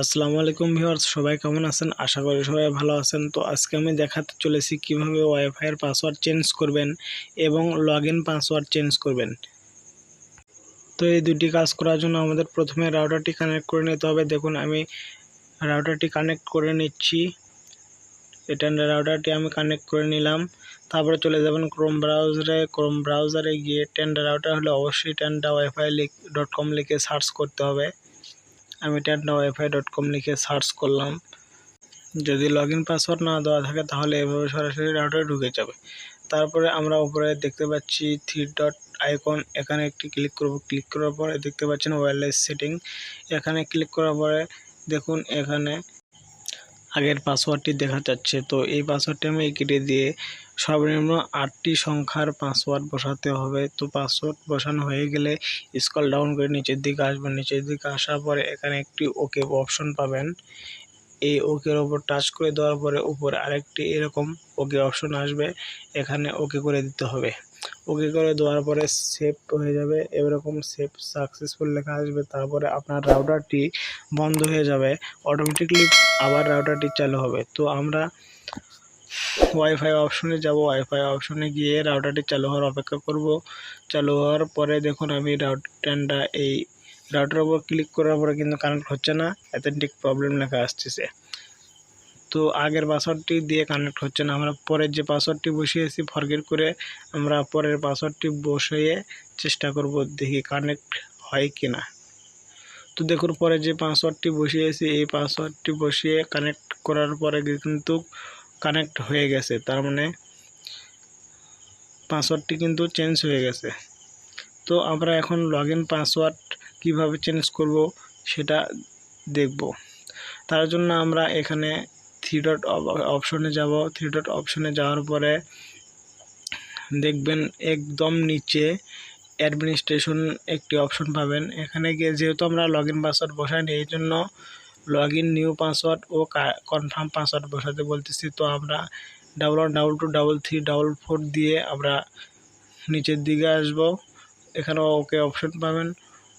আসসালামু আলাইকুম ভিউয়ার্স, সবাই কেমন আছেন? আশা করি সবাই ভালো আছেন। তো আজকে আমি দেখাতে চলেছি কীভাবে ওয়াইফাইয়ের পাসওয়ার্ড চেঞ্জ করবেন এবং লগ ইন পাসওয়ার্ড চেঞ্জ করবেন। তো এই দুটি কাজ করার জন্য আমাদের প্রথমে রাউটারটি কানেক্ট করে নিতে হবে। দেখুন, আমি রাউটারটি কানেক্ট করে নিচ্ছি। এটা রাউটারটি আমি কানেক্ট করে নিলাম। তারপরে চলে যাবেন ক্রোম ব্রাউজারে ক্রোম ব্রাউজারে গিয়ে টেন্ডার রাউটার হলে অবশ্যই টেন্ডা ওয়াইফাই ডট কম লিখে সার্চ করতে হবে। আমি টেন্ডা ওয়াইফাই ডট কম লিখে সার্চ করলাম। যদি লগ ইন পাসওয়ার্ড না দেওয়া থাকে তাহলে এভাবে সরাসরি রাউটারে ঢুকে যাবে। তারপরে আমরা উপরে দেখতে পাচ্ছি থ্রি ডট আইকন এখানে একটি ক্লিক করব। ক্লিক করার পরে দেখতে পাচ্ছেন ওয়্যারলেস সেটিং এখানে ক্লিক করার পরে দেখুন এখানে আগের পাসওয়ার্ডটি দেখা যাচ্ছে। তো এই পাসওয়ার্ডটি আমি কেটে দিয়ে সর্বনিম্ন আটটি সংখ্যার পাসওয়ার্ড বসাতে হবে। তো পাসওয়ার্ড বসানো হয়ে গেলে স্কল ডাউন করে নিচের দিকে আসবেন। নিচের দিকে আসার পরে এখানে একটি ওকে অপশন পাবেন। এই ওকের ওপর টাচ করে দেওয়ার পরে উপরে আরেকটি এরকম ওকে অপশন আসবে। এখানে ওকে করে দিতে হবে। ওকে করে দেওয়ার পরে সেভ হয়ে যাবে। এরকম সেভ সাকসেসফুল লেখা আসবে। তারপরে আপনার রাউটারটি বন্ধ হয়ে যাবে। অটোমেটিকলি আবার রাউটারটি চালু হবে। তো আমরা ওয়াইফাই অপশনে যাব। ওয়াইফাই অপশনে গিয়ে রাউটারটি চালু হওয়ার অপেক্ষা করব। চালু হওয়ার পরে দেখুন আমি রাউটারটা এই রাউটার উপর ক্লিক করার পরে কিন্তু কানেক্ট হচ্ছে না অ্যাথেন্টিক প্রবলেম লেখা আসতেছে। তো আগের পাসওয়ার্ডটি দিয়ে কানেক্ট হচ্ছে না, আমরা পরের যে পাসওয়ার্ডটি বসিয়েছি ফরগেট করে আমরা পরের পাসওয়ার্ডটি বসিয়ে চেষ্টা করব দেখি কানেক্ট হয় কি না তো দেখুন, পরে যে পাসওয়ার্ডটি বসিয়েছি, এই পাসওয়ার্ডটি বসিয়ে কানেক্ট করার পরে কিন্তু কানেক্ট হয়ে গেছে, তার মানে পাসওয়ার্ডটি কিন্তু চেঞ্জ হয়ে গেছে। তো আমরা এখন লগ ইন পাসওয়ার্ড কীভাবে চেঞ্জ করব সেটা দেখব। তার জন্য আমরা এখানে থ্রি ডট অপশনে যাব। থ্রি ডট অপশনে যাওয়ার পরে দেখবেন একদম নিচে অ্যাডমিনিস্ট্রেশন একটি অপশন পাবেন। এখানে গিয়ে যেহেতু আমরা লগ ইন পাসওয়ার্ড বসাইনি, এই জন্য লগ ইন নিউ পাসওয়ার্ড ও কনফার্ম পাসওয়ার্ড বসাতে বলতেছি। তো আমরা double one double two double three double four দিয়ে আমরা নিচের দিকে আসব। এখানে ওকে অপশন পাবেন।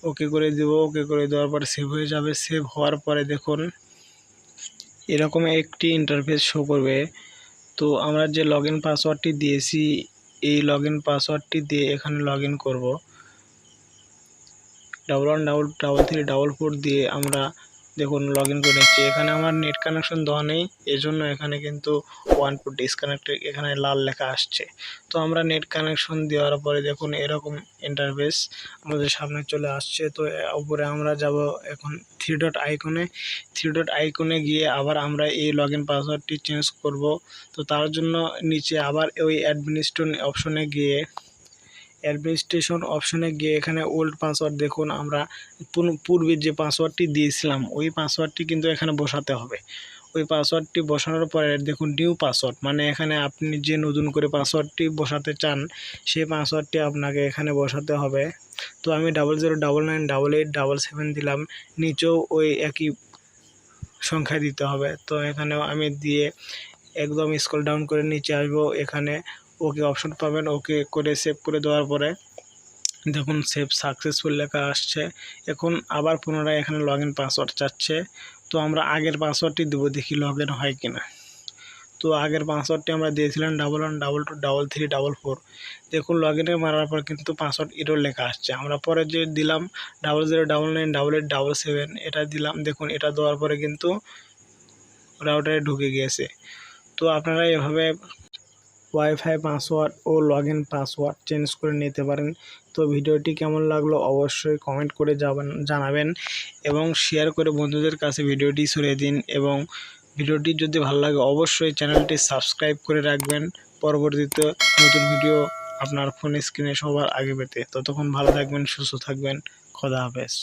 ওকে করে দেব, ওকে করে দেওয়ার পরে সেভ হয়ে যাবে। সেভ হওয়ার পরে দেখুন, এরকম একটি ইন্টারফেস শো করবে। তো আমরা যে লগ ইন পাসওয়ার্ডটি দিয়েছি, এই লগ ইন পাসওয়ার্ডটি দিয়ে এখানে লগ ইন করব। Double one double double three double four দিয়ে আমরা দেখুন লগ ইন করে নিচ্ছি। এখানে আমার নেট কানেকশন দেওয়া নেই, এজন্য এখানে কিন্তু ওয়ান ফুট ডিসকানেক্টেড এখানে লাল লেখা আসছে। তো আমরা নেট কানেকশন দেওয়ার পরে দেখুন, এরকম ইন্টারফেস আমাদের সামনে চলে আসছে। তো উপরে আমরা যাব এখন থ্রি ডট আইকনে থ্রি ডট আইকনে গিয়ে আবার আমরা এই লগ ইন পাসওয়ার্ডটি চেঞ্জ করব। তো তার জন্য নিচে আবার ওই অ্যাডমিনিস্ট্রেশন অপশনে গিয়ে অ্যাডমিনিস্ট্রেশন অপশনে গিয়ে এখানে ওল্ড পাসওয়ার্ড দেখুন, আমরা পূর্বের যে পাসওয়ার্ডটি দিয়েছিলাম, ওই পাসওয়ার্ডটি কিন্তু এখানে বসাতে হবে। ওই পাসওয়ার্ডটি বসানোর পরে দেখুন, নিউ পাসওয়ার্ড মানে এখানে আপনি যে নতুন করে পাসওয়ার্ডটি বসাতে চান, সেই পাসওয়ার্ডটি আপনাকে এখানে বসাতে হবে। তো আমি double zero double nine double eight double seven দিলাম, নিচেও ওই একই সংখ্যা দিতে হবে। তো এখানেও আমি দিয়ে একদম স্কল ডাউন করে নিচে আসব, এখানে ওকে অপশন পাবেন, ওকে করে সেভ করে দেওয়ার পরে দেখুন সেভ সাকসেসফুল লেখা আসছে। এখন আবার পুনরায় এখানে লগ ইন পাসওয়ার্ড চাচ্ছে। তো আমরা আগের পাসওয়ার্ডটি দেবো, দেখি লগ ইন হয় কিনা। তো আগের পাসওয়ার্ডটি আমরা দিয়েছিলাম double one double two double three double four দেখুন লগ ইনে মারার পর কিন্তু পাসওয়ার্ড ইরোর লেখা আসছে। আমরা পরে যে দিলাম double zero double nine double eight double seven এটা দিলাম। দেখুন, এটা দেওয়ার পরে কিন্তু রাউটারে ঢুকে গিয়েছে। তো আপনারা এভাবে ওয়াইফাই পাসওয়ার্ড ও লগ ইন পাসওয়ার্ড চেঞ্জ করে নিতে পারেন। তো ভিডিওটি কেমন লাগল অবশ্যই কমেন্ট করে যাবেন জানাবেন এবং শেয়ার করে বন্ধুদের কাছে ভিডিওটি সরিয়ে দিন এবং ভিডিওটি যদি ভালো লাগে অবশ্যই চ্যানেলটি সাবস্ক্রাইব করে রাখবেন। পরবর্তীতে নতুন ভিডিও আপনার ফোন স্ক্রিনে সবার আগে পেতে। ততক্ষণ ভালো থাকবেন, সুস্থ থাকবেন, খোদা হাফেজ।